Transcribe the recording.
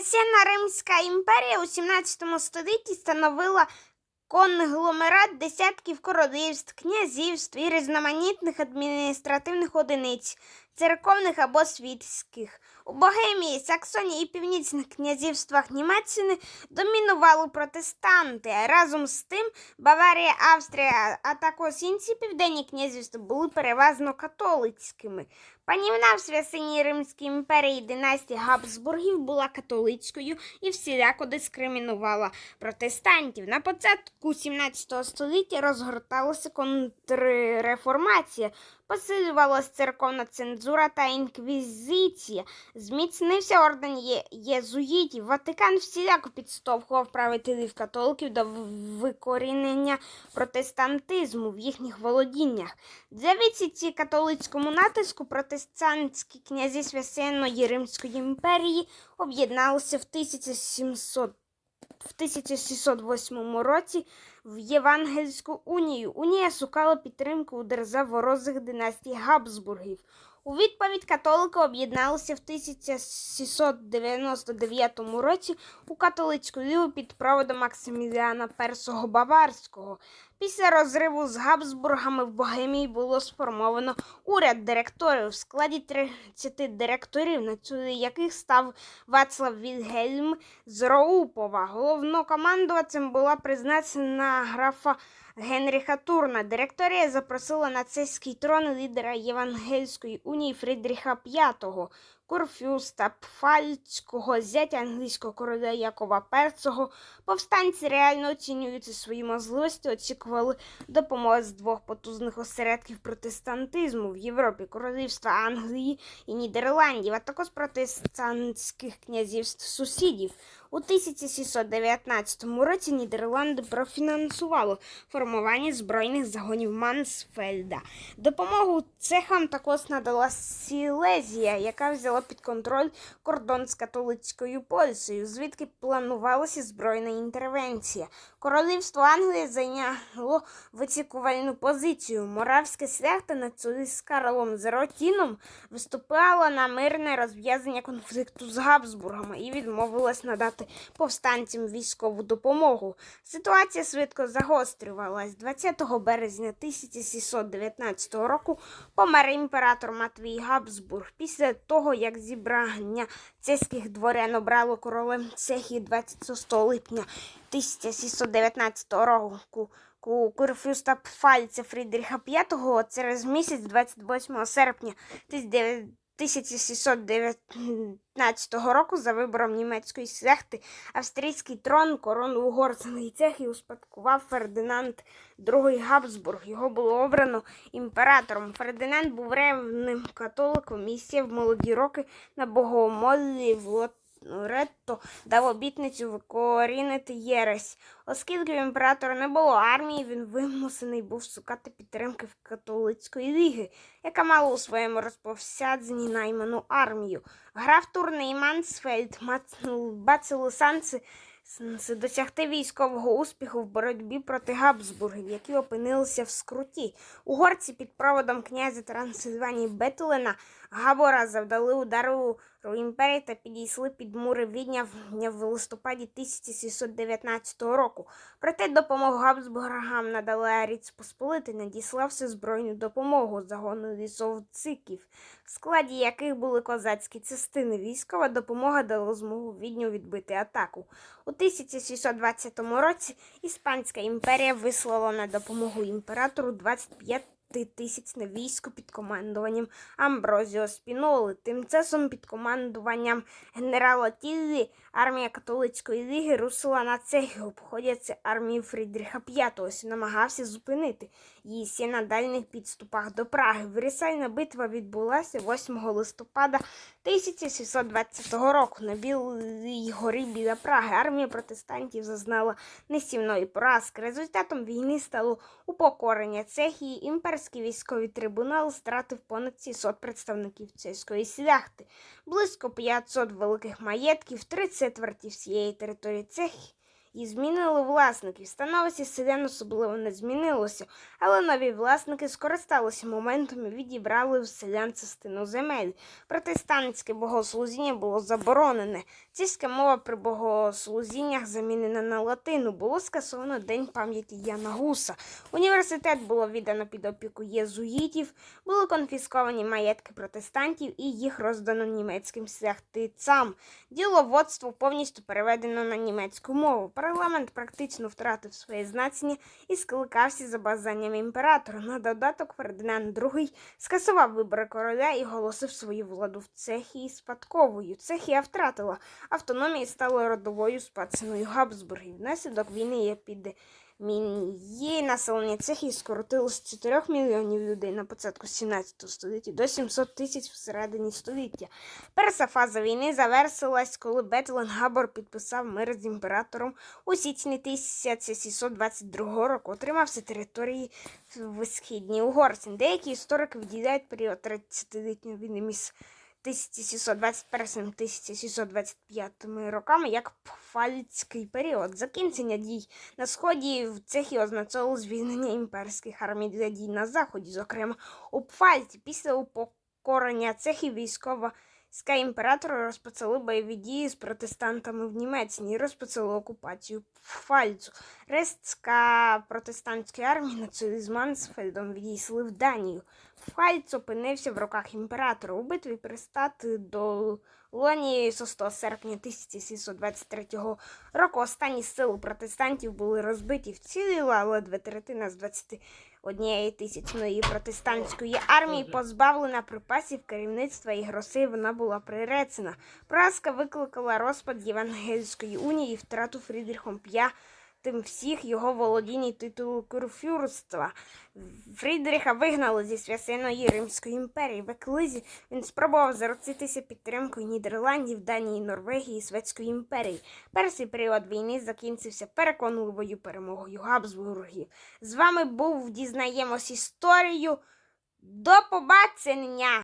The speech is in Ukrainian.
Священна Римська імперія у 17 столітті становила конгломерат десятків королівств, князівств і різноманітних адміністративних одиниць, церковних або світських. У Богемії, Саксонії і північних князівствах Німеччини домінували протестанти. Разом з тим Баварія, Австрія, а також інші південні князівства були переважно католицькими. Панівна в Свясиній Римській імперії династія Габсбургів була католицькою і всіляко дискримінувала протестантів. На початку 17 століття розгорталася контрреформація, посилювалася церковна цензура та інквізиція, зміцнився орден є- єзуїтів. Ватикан всіляко підштовхував правителів католиків до викорінення протестантизму в їхніх володіннях. Для відсічі католицькому натиску протестантські князі Священної Римської імперії об'єдналися в 1700 в 1608 році в Євангельську унію. Унія шукала підтримку у держав ворозих династій Габсбургів. У відповідь католики об'єдналися в 1699 році у католицьку лігу під проводом Максиміліана І Баварського. Після розриву з Габсбургами в Богемії було сформовано уряд директорів в складі 30 директорів, на чолі яких став Вацлав Вільгельм з Роупова. Головнокомандувачем була призначена графа Генріха Турна. Директорія запросила на цейський трон лідера Євангельської унії Фрідріха V, Курфюста Пфальцького, зятя англійського короля Якова І. Повстанці, реально оцінюючи свої можливості, очікували допомоги з двох потужних осередків протестантизму в Європі королівства Англії і Нідерландів, а також протестантських князівств сусідів. У 1619 році Нідерланди профінансувало формування збройних загонів Мансфельда. Допомогу цехам також надала Сілезія, яка взяла під контроль кордон з католицькою Польщею, звідки планувалася збройна інтервенція. Королівство Англії зайняло вицікувальну позицію. Моравська шляхта на чолі з Карлом Зеротіном виступала на мирне розв'язання конфлікту з Габсбургами і відмовилась надати повстанцям військову допомогу. Ситуація швидко загострювалась. 20 березня 1619 року помер імператор Матвій Габсбург після того, як зібрання цеських дворян обрало королем Чехії 26 липня 1619 року. Ку- Курфюста Пфальця Фрідріха V через місяць 28 серпня 1900 1619 року за вибором німецької сехти австрійський трон корону угорської цехи успадкував Фердинанд II Габсбург. Його було обрано імператором. Фердинанд був ревним католиком і сів молоді роки на богомоллі в Лоретто дав обітницю викорінити єресь. Оскільки в імператора не було армії, він вимусений був шукати підтримки в католицької ліги, яка мала у своєму розповсядженні найману армію. Граф Турний Мансфельд бачили шанси досягти військового успіху в боротьбі проти Габсбургів, які опинилися в скруті. Угорці під проводом князя Трансильванії Бетулена Габора завдали удару імперії та підійшли під мури Відня в- листопаді 1619 року. Проте допомогу Габсбургам надала Ріц Посполитий, надіславши збройну допомогу загону лісовциків, в складі яких були козацькі частини. Військова допомога дала змогу Відню відбити атаку. У 1620 році Іспанська імперія вислала на допомогу імператору 25 тисячне військо під командуванням Амброзіо Спіноли. Тим часом під командуванням генерала Тіллі армія католицької ліги русила на цехи, обходяться армію Фрідріха V, що намагався зупинити її ще на дальних підступах до Праги. Вирісальна битва відбулася 8 листопада 1620 року на Білій горі біля Праги. Армія протестантів зазнала несівної поразки. Результатом війни стало упокорення Цехії. Імперський військовий трибунал стратив понад 700 представників цеської сляхти, близько 500 великих маєтків, три четверті всієї території Цехії і змінили власників. Становище селян особливо не змінилося, але нові власники скористалися моментом і відібрали в селян частину земель. Протестантське богослужіння було заборонене. Цільська мова при богослужіннях замінена на латину. Було скасовано День пам'яті Яна Гуса. Університет було віддано під опіку єзуїтів, були конфісковані маєтки протестантів і їх роздано німецьким шляхтицям. Діловодство повністю переведено на німецьку мову. Парламент практично втратив своє значення і скликався за бажанням імператора. На додаток Фердинанд II скасував вибори короля і голосив свою владу в Цехії спадковою. Цехія втратила автономію і стала родовою спадщиною Габсбургів. Внаслідок війни і епідемії населення Цехії скоротилося з 4 мільйонів людей на початку 17 століття до 700 тисяч всередині століття. Перша фаза війни завершилась, коли Бетлен Габор підписав мир з імператором у січні 1722 року. Отримався території в східній Угорщині. Деякі історики виділяють період 30-літньої війни між 1621-1625 роками як Пфальцький період. Закінчення дій на сході в Цехі означало звільнення імперських армій для дій на заході, зокрема у Пфальці. Після упокорення цехів військова Ска імператора розпочали бойові дії з протестантами в Німеччині і розпочали окупацію Пфальцу. Рештка протестантської армії на чолі з Мансфельдом відійшли в Данію. Пфальц опинився в руках імператора. У битві при стати до Лоні 6 серпня 1723 року останні сили протестантів були розбиті. Вціліла ледве третина з 21 тисячної протестантської армії, позбавлена припасів керівництва і грошей, вона була приречена. Поразка викликала розпад Євангельської унії і втрату Фрідріхом П'ятим всіх його володінь титулу курфюрства. Фрідріха вигнали зі священної Римської імперії. В Еклизі він спробував заручитися підтримкою Нідерландів, Данії, Норвегії і імперії. Перший період війни закінчився переконливою перемогою Габсбургів. З вами був дізнаємось історію. До побачення!